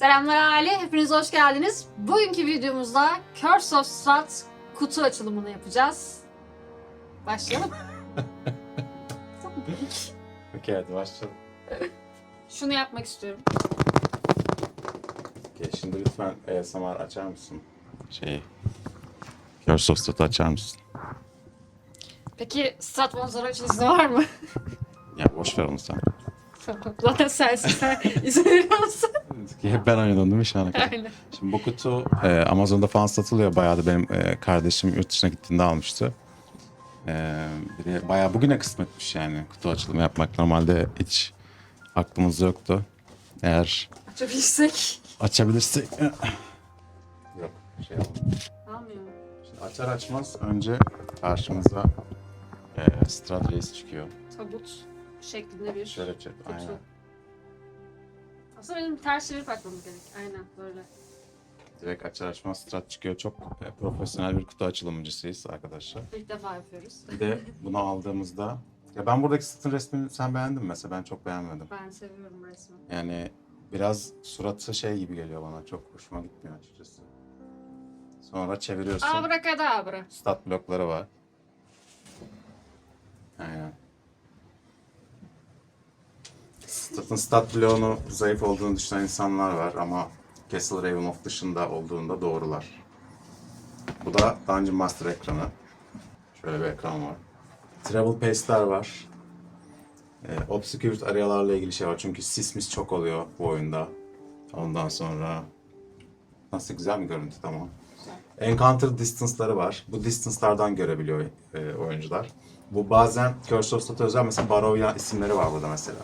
Selamlar aile, hepiniz hoş geldiniz. Bugünkü videomuzda Curse of Strat kutu açılımını yapacağız. Başlayalım. Okey hadi başlayalım. Şunu yapmak istiyorum. Okey şimdi lütfen ASMR açar mısın? Şeyi. Curse of Stat'ı açar mısın? Peki Strat manzara için izni var mı? Ya boş ver onu sen. Zaten sensin, sen izin veriyor Hep ben oynadım değil mi şu ana kadar? Aynen. Şimdi bu kutu e, Amazon'da falan satılıyor. Bayağı da benim e, kardeşim yurt dışına gittiğinde almıştı. E, bir de bayağı bugüne kısmetmiş yani kutu açılımı yapmak. Normalde hiç aklımızda yoktu. Eğer Açabilirsek. açabilirsek... Yok şey Almıyor. Şimdi açar açmaz önce karşımıza e, Strat Reis çıkıyor. Tabut şeklinde bir Şöyle çek. kutu. Aynen. Aslında benim ters çevirip bakmamız gerek. Aynen böyle. Direkt açar açmaz Strat çıkıyor. Çok e, profesyonel bir kutu açılımcısıyız arkadaşlar. İlk defa yapıyoruz. Bir de bunu aldığımızda ya ben buradaki Strat'ın resmini sen beğendin mi mesela? Ben çok beğenmedim. Ben seviyorum resmi. Yani biraz suratı şey gibi geliyor bana. Çok hoşuma gitmiyor açıkçası. Sonra çeviriyorsun. Abrakadabra. Stat blokları var. Aynen. Stat'ın stat bloğunu zayıf olduğunu düşünen insanlar var ama Castle Ravenloft dışında olduğunda doğrular. Bu da Dungeon Master ekranı. Şöyle bir ekran var. Travel Pace'ler var. Ee, Obscured arayalarla ilgili şey var çünkü sismis çok oluyor bu oyunda. Ondan sonra... Nasıl güzel mi görüntü tamam. Encounter distance'ları var. Bu distance'lardan görebiliyor e, oyuncular. Bu bazen Curse of Stat'a özel mesela Barovia isimleri var burada mesela.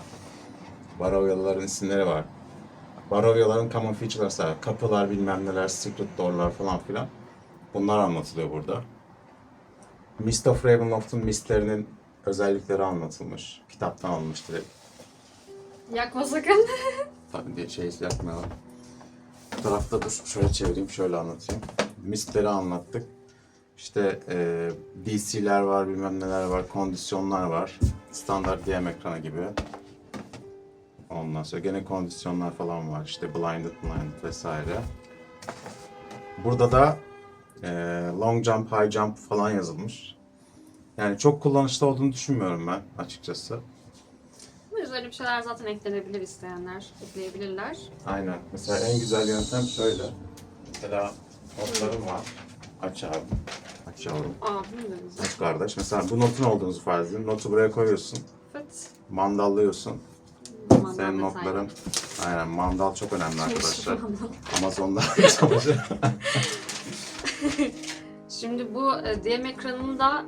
Barovyalıların isimleri var. Barovyaların feature'ları mesela kapılar bilmem neler, secret door'lar falan filan. Bunlar anlatılıyor burada. Mist of Ravenloft'un mistlerinin özellikleri anlatılmış. Kitaptan alınmış direkt. Yakma sakın. Tabii diye şey yapmayalım. Bu tarafta dur. Şöyle çevireyim, şöyle anlatayım. Mistleri anlattık. İşte e, DC'ler var, bilmem neler var, kondisyonlar var. Standart DM ekranı gibi. Ondan sonra gene kondisyonlar falan var. İşte blinded, blinded vesaire. Burada da e, long jump, high jump falan yazılmış. Yani çok kullanışlı olduğunu düşünmüyorum ben açıkçası. Öyle bir şeyler zaten eklenebilir isteyenler. Ekleyebilirler. Aynen. Mesela en güzel yöntem şöyle. Mesela notlarım var. Aç abi. Aç yavrum. Aa bilmiyoruz. Aç kardeş. Mesela bu notun olduğunuzu farz edin. Notu buraya koyuyorsun. Fıt. Mandallıyorsun. Aman Senin notların. Aynen mandal çok önemli arkadaşlar. Amazon'da savaşı. Şimdi bu e, DM ekranında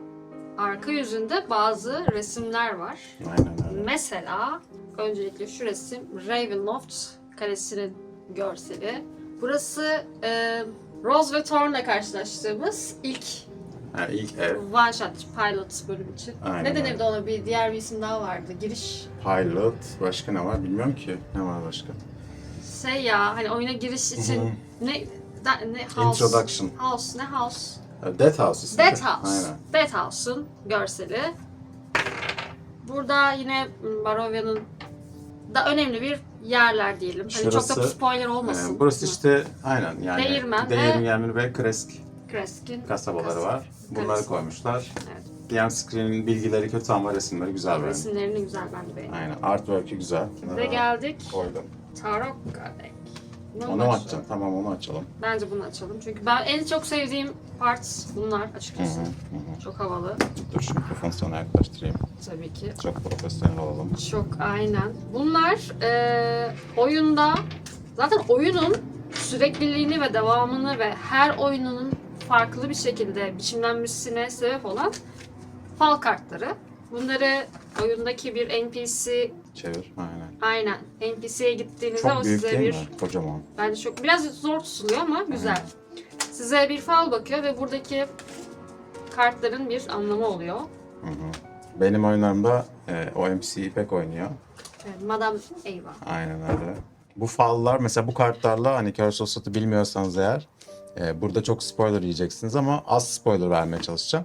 arka yüzünde bazı resimler var. Aynen öyle. Mesela öncelikle şu resim Ravenloft kalesinin görseli. Burası e, Rose ve Thorn'la karşılaştığımız ilk Yani ilk ev. One Shot Pilot bölüm için. Aynen ne öyle. denirdi ona? Bir diğer bir isim daha vardı. Giriş Pilot. Başka ne var bilmiyorum ki. Ne var başka? şey ya hani oyuna giriş için ne da, ne house Introduction. house ne house Death House ismi. Dead House. Aynen. Dead House'un görseli. Burada yine Barovia'nın da önemli bir yerler diyelim. Hani çok da Şurası, spoiler olmasın. Ee, burası işte aynen yani Değirmen ve- Değirmen ve Kresk Kresk'in kasabaları kasaba. var. Bunları Kasaba. koymuşlar. Evet. DM screen'in bilgileri kötü ama resimleri güzel bence. Resimlerini güzel ben de beğendim. Aynen. Artwork'ü güzel. Ve Kenara geldik Koydum. Tarot Deck. Bunu Onu açalım. Tamam onu açalım. Bence bunu açalım. Çünkü ben en çok sevdiğim parts bunlar Hı açıkçası. hı, hı. Çok havalı Dur şu mikrofonu sana yaklaştırayım. tabii ki. Çok profesyonel olalım. Çok aynen. Bunlar e, oyunda zaten oyunun sürekliliğini ve devamını ve her oyunun farklı bir şekilde biçimlenmesine sebep olan fal kartları. Bunları oyundaki bir NPC Çevir. Aynen. aynen NPC'ye gittiğinizde o Çok büyük size değil bir mi? Kocaman. bence çok biraz zor tutuluyor ama güzel. Size bir fal bakıyor ve buradaki kartların bir anlamı oluyor. Hı hı. Benim oyunlarımda e, OMC İpek oynuyor. Evet, Madame Eva. Aynen öyle. Bu fallar mesela bu kartlarla hani Curse of bilmiyorsanız eğer e, burada çok spoiler yiyeceksiniz ama az spoiler vermeye çalışacağım.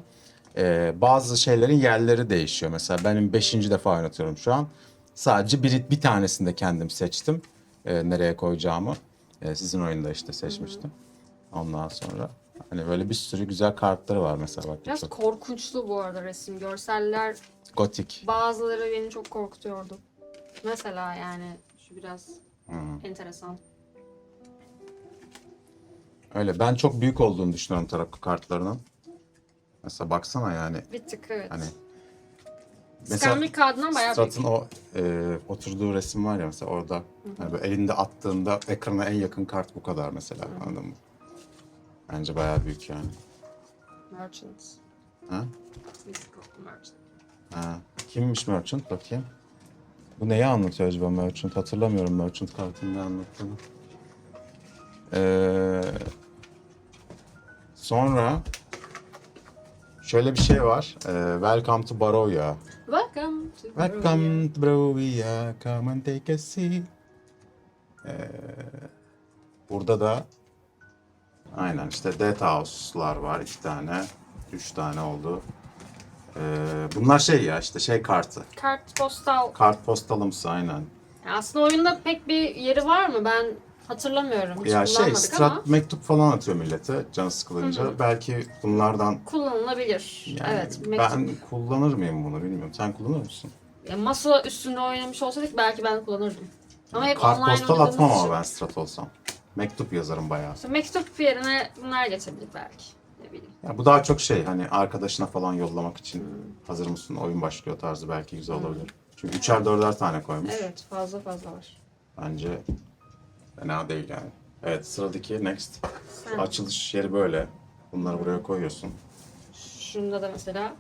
E, bazı şeylerin yerleri değişiyor. Mesela benim 5. defa oynatıyorum şu an. Sadece bir, bir tanesini de kendim seçtim. e, nereye koyacağımı. Ee, sizin oyunda işte seçmiştim. Ondan sonra hani böyle bir sürü güzel kartları var mesela bak. Biraz Çok korkunçlu bu arada resim. Görseller gotik. bazıları beni çok korkutuyordu. Mesela yani şu biraz Hmm. enteresan. Öyle ben çok büyük olduğunu düşünüyorum tarot kartlarının. Mesela baksana yani Bir tık evet. hani Skambil kağıdından bayağı büyük. Strat'ın o e, oturduğu resim var ya mesela orada. Hani böyle elinde attığında ekrana en yakın kart bu kadar mesela anladın mı? Bence bayağı büyük yani. Merchant. Ha? Mystical Merchant. Ha. Kimmiş Merchant bakayım. Bu neyi anlatıyor acaba Merchant? Hatırlamıyorum Merchant kartının ne anlattığını. Ee, sonra şöyle bir şey var. Ee, Welcome to Barovia. Welcome to Welcome to Barovia, come and take a seat. Ee, burada da aynen işte Death House'lar var iki tane, üç tane oldu. Ee, bunlar şey ya işte şey kartı. Kart postal. Kart postalımsı aynen. Aslında oyunda pek bir yeri var mı? Ben hatırlamıyorum. Hiç ya şey strat ama mektup falan atıyor millete canı sıkılınca. Belki bunlardan kullanılabilir. yani evet. ben mektup. kullanır mıyım bunu bilmiyorum. Sen kullanır mısın? Ya masa üstünde oynamış olsaydık belki ben kullanırdım. Ama hep Kart online postal atmam ama ben strat olsam. Mektup yazarım bayağı. İşte mektup yerine bunlar geçebilir belki. Ne bileyim. Ya bu daha çok şey hani arkadaşına falan yollamak için hazır mısın oyun başlıyor tarzı belki güzel olabilir. Çünkü üçer dörder tane koymuş. Evet fazla fazla var. Bence fena değil yani. Evet sıradaki next. Sen Açılış yeri böyle. Bunları buraya koyuyorsun. şunda da mesela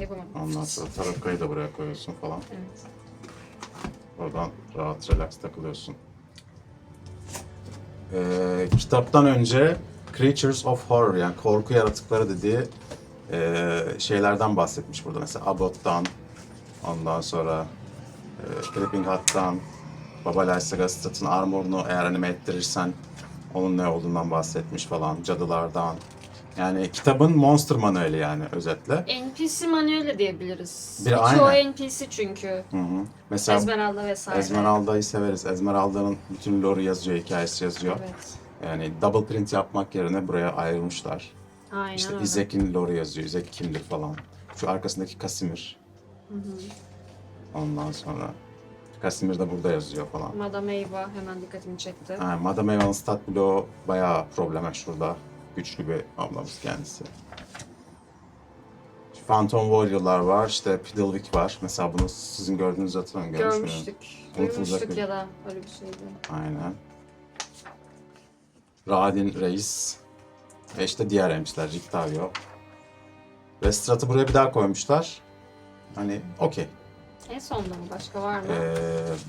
yapamadım. Ondan sonra tarotkayı da buraya koyuyorsun falan. Evet. Oradan rahat relax takılıyorsun. Ee, kitaptan önce Creatures of Horror yani korku yaratıkları dediği ee, şeylerden bahsetmiş burada. Mesela Abbott'tan, ondan sonra e, Creeping Hut'tan, Baba Lysagasstat'ın armorunu eğer anime ettirirsen onun ne olduğundan bahsetmiş falan. Cadılardan. Yani kitabın monster manueli yani özetle. NPC manueli diyebiliriz. Bir- Birçoğu aynen. NPC çünkü. Hı hı. Mesela Esmeralda vesaire. Esmeralda'yı severiz. Esmeralda'nın bütün lore'u yazıyor, hikayesi yazıyor. Evet. Yani double print yapmak yerine buraya ayrılmışlar. Aynen İşte öyle. Izek'in lore'u yazıyor. Izek kimdir falan. Şu arkasındaki Kasimir. Ondan sonra Kasimir de burada yazıyor falan. Madame Eva hemen dikkatimi çekti. Ha, Madame Eva'nın stat bloğu bayağı probleme şurada. Güçlü bir ablamız kendisi. Phantom Warrior'lar var, işte Piddlewick var. Mesela bunu sizin gördüğünüzü hatırlamıyorum. görmüş? Görmüştük. Duymuştuk ya da öyle bir şeydi. Aynen. Radin Reis. Ve işte diğer emçiler Rictavio. Ve Strat'ı buraya bir daha koymuşlar. Hani okey. En sonunda mı? Başka var mı? Ee,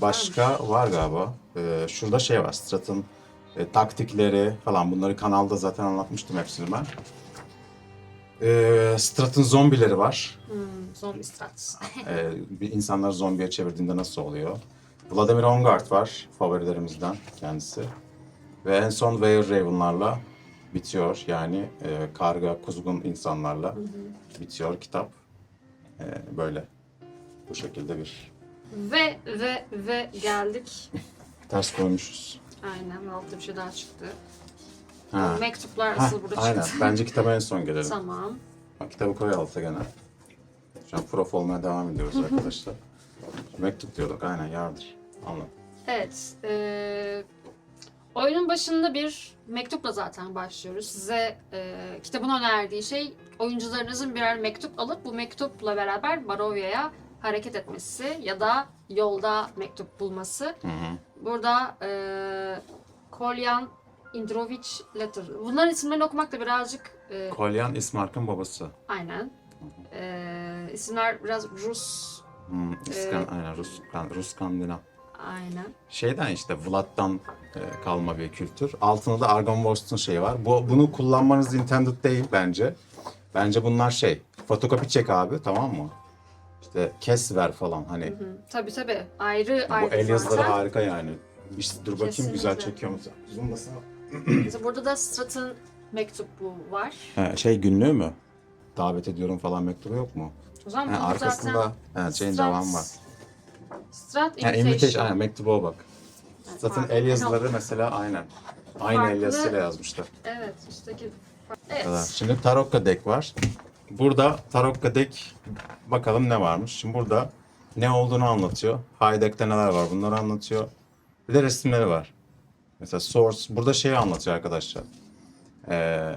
başka var galiba. Ee, şurada şey var. Strat'ın e, taktikleri falan. Bunları kanalda zaten anlatmıştım hepsini ben. Ee, Strat'ın zombileri var. Hmm, zombi strats. Ee, bir insanları zombiye çevirdiğinde nasıl oluyor? Vladimir Hongard var favorilerimizden kendisi. Ve en son Were Raven'larla bitiyor. Yani e, karga, kuzgun insanlarla bitiyor kitap. Ee, böyle. Bu şekilde bir ve ve ve geldik. ters koymuşuz. Aynen altta bir şey daha çıktı. Ha. Mektuplar asıl burada aynen. çıktı. Bence kitaba en son gelelim. Tamam. Ha, kitabı koy alta gene. Şu an prof olmaya devam ediyoruz arkadaşlar. Mektup diyorduk aynen yardır. Anladım. Evet. eee, oyunun başında bir mektupla zaten başlıyoruz. Size eee, kitabın önerdiği şey oyuncularınızın birer mektup alıp bu mektupla beraber Barovia'ya hareket etmesi ya da yolda mektup bulması. Hı hı. Burada eee Kolyan Indrovic Letter. Bunların isimlerini okumak da birazcık eee, Kolyan İsmark'ın babası. aynen. Eee isimler biraz Rus. Hmm, İskan, Ee, aynen Rus, Rus Skandinav. Aynen. Şeyden işte Vlad'dan e, kalma bir kültür. Altında da Argon Worst'un şeyi var. Bu, bunu kullanmanız intended değil bence. Bence bunlar şey, fotokopi çek abi tamam mı? İşte kes ver falan hani. Hı, tabii tabii. Ayrı Bu ayrı el yazıları zaten. harika yani. Bir, dur bakayım Kesinlikle. güzel çekiyor mu? Zoomlasana. Burada da Strat'ın mektubu var. He, şey günlüğü mü? Davet ediyorum falan mektubu yok mu? O zaman He, bu arkasında zaten he, şeyin Strat- devamı var. Strat Invitation. invitation, aynen mektubu o bak. Evet. Zaten farklı. el yazıları mesela aynen. Aynı el Farklı- yazısıyla yazmışlar. Evet, üstteki... kadar. Evet. Şimdi Tarokka deck var. Burada Tarokka deck bakalım ne varmış. Şimdi burada ne olduğunu anlatıyor. High deck'te neler var bunları anlatıyor. Bir de resimleri var. Mesela source burada şeyi anlatıyor arkadaşlar. Ee,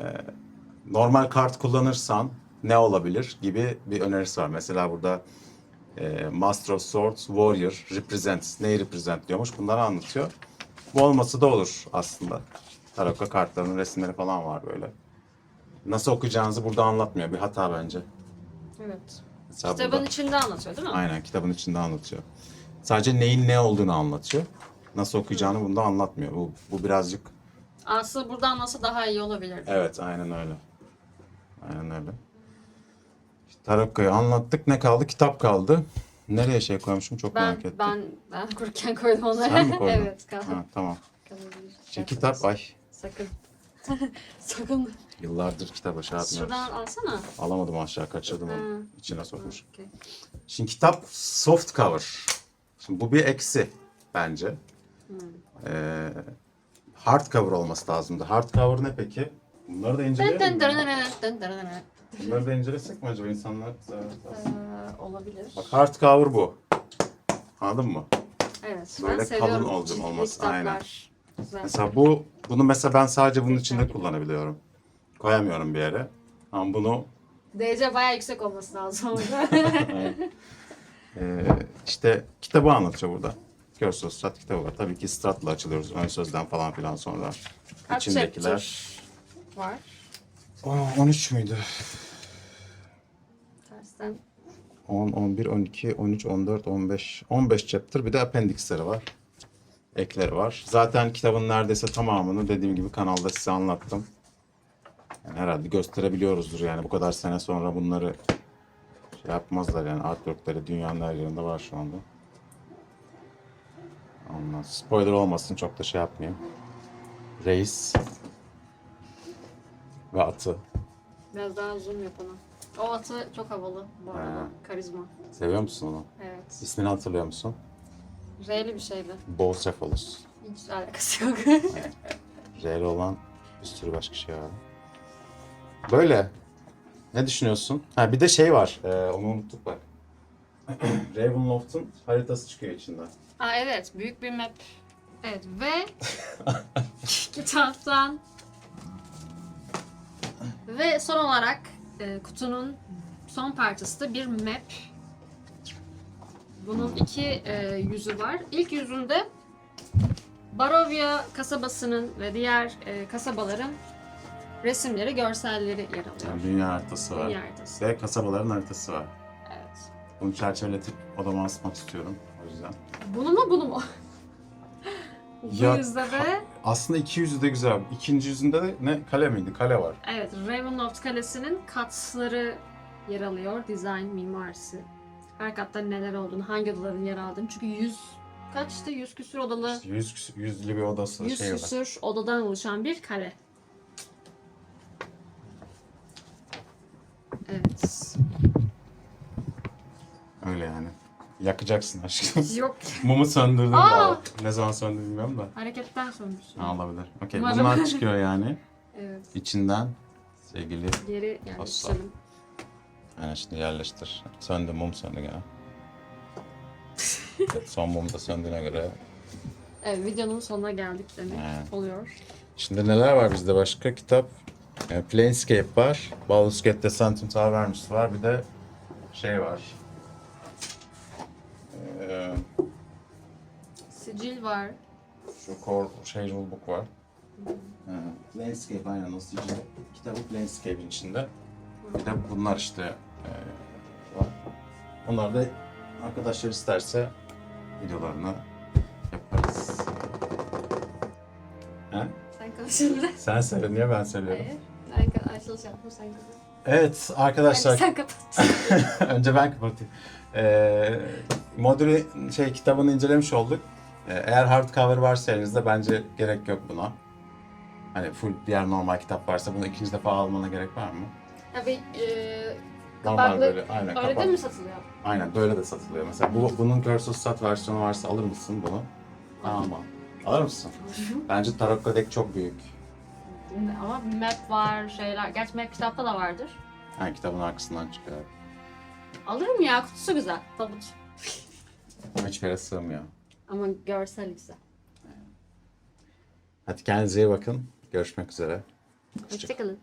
normal kart kullanırsan ne olabilir gibi bir önerisi var. Mesela burada e, Master of Swords, Warrior, Represents, neyi represent diyormuş bunları anlatıyor. Bu olması da olur aslında. Tarokka kartlarının resimleri falan var böyle. Nasıl okuyacağınızı burada anlatmıyor. Bir hata bence. Evet. Mesela Kitabın burada- içinde anlatıyor değil mi? Aynen kitabın içinde anlatıyor. Sadece neyin ne olduğunu anlatıyor. Nasıl okuyacağını bunda anlatmıyor. Bu, bu birazcık Aslında burada anlatsa daha iyi olabilir. Evet, aynen öyle. Aynen öyle. Tarokka'yı anlattık. Ne kaldı? Kitap kaldı. Nereye şey koymuşum çok Ben merak ettim. ben ben kurken koydum onu. Sen mi koydun? evet, kaldı. Ha, tamam. Kalabilir. Şimdi kitap, ay Sakın. Sakın. yıllardır kitaba şey yapmıyoruz. Şuradan alsana. Alamadım aşağı, kaçırdım onu. İçine sokmuş. Okey. Şimdi kitap soft cover. Şimdi bu bir eksi bence. Hmm. Ee, hard cover olması lazımdı. Hard cover ne peki? Bunları da inceleyelim mi? Bunları da incelesek mi acaba insanlar? Ee, olabilir. Bak hard cover bu. Anladın mı? Evet. Böyle ben kalın ciltli olması, kitaplar. aynen. Güzel. Mesela bu, bunu mesela ben sadece bunun içinde kullanabiliyorum. Koyamıyorum bir yere. Ama bunu DC bayağı yüksek olması lazım orada. Ee, işte kitabı anlatıyor burada. Görsel Strat kitabı var. Tabii ki Strat'la açılıyoruz ön sözden falan filan sonra. Kaç İçindekiler. chapter var? Aa, 13 müydü? Tersten. 10, 11, 12, 13, 14, 15. 15 chapter bir de appendixleri var. Ekleri var. Zaten kitabın neredeyse tamamını dediğim gibi kanalda size anlattım. Yani herhalde gösterebiliyoruzdur yani bu kadar sene sonra bunları şey yapmazlar yani artworkları dünyanın her yerinde var şu anda. Ondan spoiler olmasın çok da şey yapmayayım. Reis ve atı. Biraz daha zoom yap ona. O atı çok havalı bu arada. Ha. Karizma. Seviyor musun onu? Evet. İsmini hatırlıyor musun? R'li bir şeydi. Bocephalus. Hiç alakası yok. R'li olan bir sürü başka şey var. Böyle. Ne düşünüyorsun? Ha bir de şey var. Ee, onu unuttuk bak. Ravenloft'un haritası çıkıyor içinden. Aa evet. Büyük bir map. Evet ve kitaptan ve son olarak e, kutunun son parçası da bir map. Bunun iki e, yüzü var. İlk yüzünde Barovia kasabasının ve diğer e, kasabaların resimleri, görselleri yer alıyor. Yani dünya haritası var. Dünya haritası. Ve kasabaların haritası var. Evet. Bunu çerçeveletip odama asmak istiyorum. O yüzden. Bunu mu bunu mu? Bu Ya, yüzde de Aslında iki yüzü de güzel. İkinci yüzünde de ne? Kale miydi? Kale var. evet Ravenloft Kalesi'nin katları yer alıyor. Dizayn, mimarisi. Her katta neler olduğunu, hangi odaların yer aldığını. Çünkü yüz kaçtı? Yüz küsür odalı, İşte yüz, yüzlü bir odası yüz şey var. küsür odadan oluşan bir kale. Evet. Öyle yani. Yakacaksın aşkım. Yok. Mumu söndürdüm Aa! Ne zaman söndürdüm bilmiyorum da. Hareketten sonrası. Ha, olabilir. Okey. Umarım. Bunlar çıkıyor yani. Evet. İçinden sevgili Geri yerleştirelim. Yani şimdi yerleştir. Söndü mum söndü gene. Son mum da söndüğüne göre. Evet, videonun sonuna geldik demek Evet. oluyor. Şimdi neler var bizde başka kitap? Yani Planescape var. Baldur's Gate Descent into Avernus var. Bir de şey var. Ee, Sicil var. şu core şey rulebook var. Planescape aynen o sicil. Kitabı Planescape'in içinde. Bir de bunlar işte e. Onlar da arkadaşlar isterse videolarını yaparız. He? Sen konuşun biraz. Sen söyle niye ben söylüyorum? Hayır. Ben açılış yaptım sen kapat. Evet arkadaşlar Sen kapat. önce ben kapatayım. Ee, modülü şey kitabını incelemiş olduk. Ee, eğer hardcover varsa elinizde bence gerek yok buna. Hani full diğer normal kitap varsa bunu ikinci defa almana gerek var mı? Tabii e, Normal kapaklı böyle aynen öyle kapak. de mi satılıyor? Aynen böyle de satılıyor. Mesela bu bunun Stat versiyonu varsa alır mısın bunu? Alma. Alır mısın? Bence Tarokko deck çok büyük. Ama map var, şeyler. Gerçi map kitapta da vardır. Ha kitabın arkasından çıkıyor. Alırım ya, kutusu güzel. Tabut. Ama hiçbir yere sığmıyor. Ama görsel güzel. Hadi kendinize iyi bakın. Görüşmek üzere. Hoşçakalın.